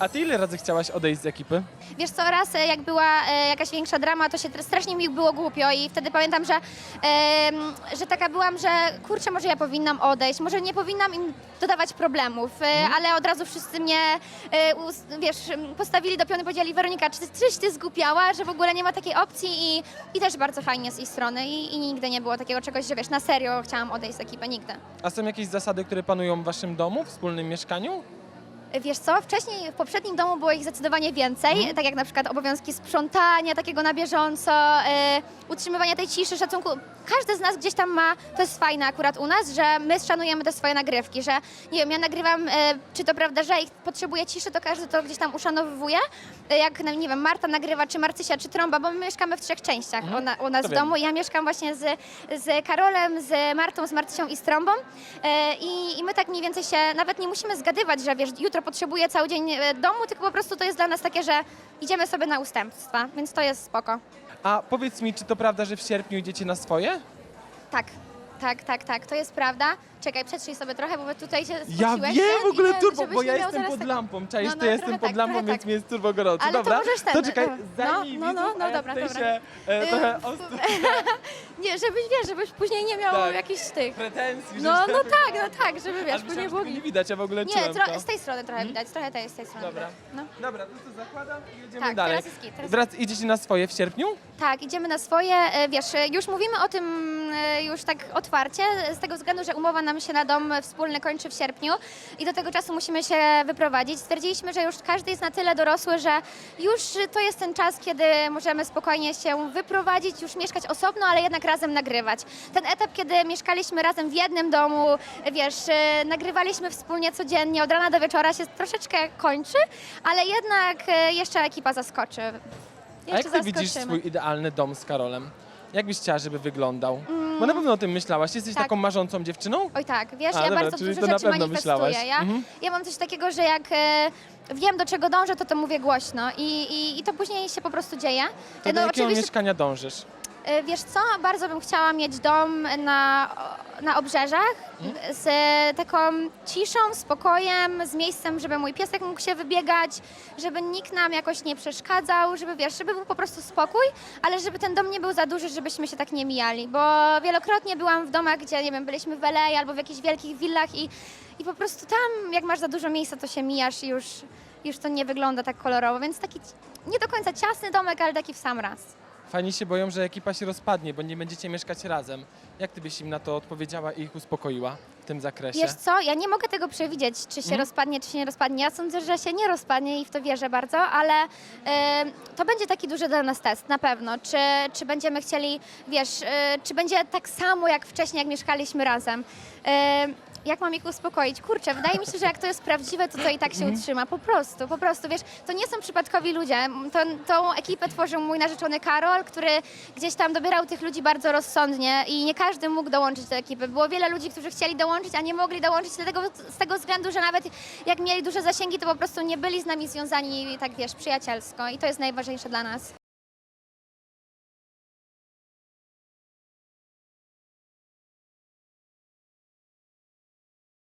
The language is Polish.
A ty ile razy chciałaś odejść z ekipy? Wiesz co, raz e, jak była e, jakaś większa drama, to się tr- strasznie mi było głupio i wtedy pamiętam, że, em, że taka byłam, że kurczę, może ja powinnam odejść, może nie powinnam im dodawać problemów, e, ale od razu wszyscy mnie, e, us- wiesz, postawili do piony, powiedzieli Weronika, czy czyś ty zgłupiała, że w ogóle nie ma takiej opcji i, i też bardzo fajnie z ich strony i, i nigdy nie było takiego czegoś, że wiesz, na serio chciałam odejść z ekipy, nigdy. A są jakieś zasady, które panują w waszym domu, w wspólnym mieszkaniu? Wiesz co, wcześniej w poprzednim domu było ich zdecydowanie więcej, Mhm. tak jak na przykład obowiązki sprzątania takiego na bieżąco, e, utrzymywania tej ciszy, szacunku. Każdy z nas gdzieś tam ma, to jest fajne akurat u nas, że my szanujemy te swoje nagrywki, że nie wiem, ja nagrywam, e, czy to prawda, że ich potrzebuje ciszy, to każdy to gdzieś tam uszanowuje. E, jak, no, nie wiem, Marta nagrywa, czy Marcysia, czy Trąba, bo my mieszkamy w trzech częściach Mhm. u, na, u nas To w wiem. domu. Ja mieszkam właśnie z, z Karolem, z Martą, z Marcysią i z Trąbą e, i, i my tak mniej więcej się, nawet nie musimy zgadywać, że wiesz, jutro potrzebuję cały dzień e, domu, tylko po prostu to jest dla nas takie, że idziemy sobie na ustępstwa, więc to jest spoko. A powiedz mi, czy to prawda, że w sierpniu idziecie na swoje? Tak, tak, tak, tak, to jest prawda. Czekaj, przetrzyj sobie trochę, bo tutaj się Ja wiem w ogóle ten, turbo, bo ja jestem pod tak- lampą. Czaisz, No, to no, jestem pod tak, lampą, więc tak. mi jest turbo gorąco. Ale to Dobra, możesz ten, to czekaj, no, no, no, no, ja dobra, dobra. się e, Y, trochę ostro... Nie, żebyś, wiesz, żebyś później nie miał Tak. jakichś tych... pretensji, No, że no tak, no tak, żeby Ale wiesz, myślałem, później że było... tego nie widać, ja w ogóle Nie, czułem tro- to. z tej strony trochę widać, trochę tej, z tej strony Dobra. widać. No. Dobra, to co zakładam i jedziemy Tak, dalej. teraz jest git, teraz idziecie na swoje w sierpniu? Tak, idziemy na swoje. E, Wiesz, e, już mówimy o tym już tak otwarcie, z tego względu, że umowa nam się na dom wspólny kończy w sierpniu i do tego czasu musimy się wyprowadzić. Stwierdziliśmy, że już każdy jest na tyle dorosły, że już to jest ten czas, kiedy możemy spokojnie się wyprowadzić, już mieszkać osobno, ale jednak razem nagrywać. Ten etap, kiedy mieszkaliśmy razem w jednym domu, wiesz, e, nagrywaliśmy wspólnie codziennie, od rana do wieczora się troszeczkę kończy, ale jednak e, jeszcze ekipa zaskoczy. A jak Jeszcze ty widzisz swój idealny dom z Karolem? Jak byś chciała, żeby wyglądał? Bo na pewno o tym myślałaś. Jesteś tak. taką marzącą dziewczyną? Oj tak, wiesz, A, ja dobra, bardzo czyli dużo to na rzeczy pewno manifestuję. myślałaś. Ja, Mhm. ja mam coś takiego, że jak e, wiem, do czego dążę, to to mówię głośno i, i, i to później się po prostu dzieje. To do jakiego mieszkania dążysz? E, wiesz co, bardzo bym chciała mieć dom na, na obrzeżach z taką ciszą, spokojem, z miejscem, żeby mój piesek mógł się wybiegać, żeby nikt nam jakoś nie przeszkadzał, żeby wiesz, żeby był po prostu spokój, ale żeby ten dom nie był za duży, żebyśmy się tak nie mijali, bo wielokrotnie byłam w domach, gdzie nie wiem, byliśmy w LA albo w jakichś wielkich willach i, i po prostu tam, jak masz za dużo miejsca, to się mijasz i już, już to nie wygląda tak kolorowo, więc taki nie do końca ciasny domek, ale taki w sam raz. Fani się boją, że ekipa się rozpadnie, bo nie będziecie mieszkać razem. Jak ty byś im na to odpowiedziała i ich uspokoiła w tym zakresie? Wiesz co, ja nie mogę tego przewidzieć, czy się Mhm. rozpadnie, czy się nie rozpadnie. Ja sądzę, że się nie rozpadnie i w to wierzę bardzo, ale e, to będzie taki duży dla nas test, na pewno. Czy, czy będziemy chcieli, wiesz, e, czy będzie tak samo jak wcześniej, jak mieszkaliśmy razem. E, jak mam ich uspokoić? Kurczę, wydaje mi się, że jak to jest prawdziwe, to to i tak się Mhm. utrzyma. Po prostu, po prostu, wiesz, to nie są przypadkowi ludzie. To, tą ekipę tworzył mój narzeczony Karol, który gdzieś tam dobierał tych ludzi bardzo rozsądnie i nie każdy mógł dołączyć do ekipy. Było wiele ludzi, którzy chcieli dołączyć, a nie mogli dołączyć dlatego, z tego względu, że nawet jak mieli duże zasięgi, to po prostu nie byli z nami związani tak, wiesz, przyjacielsko i to jest najważniejsze dla nas.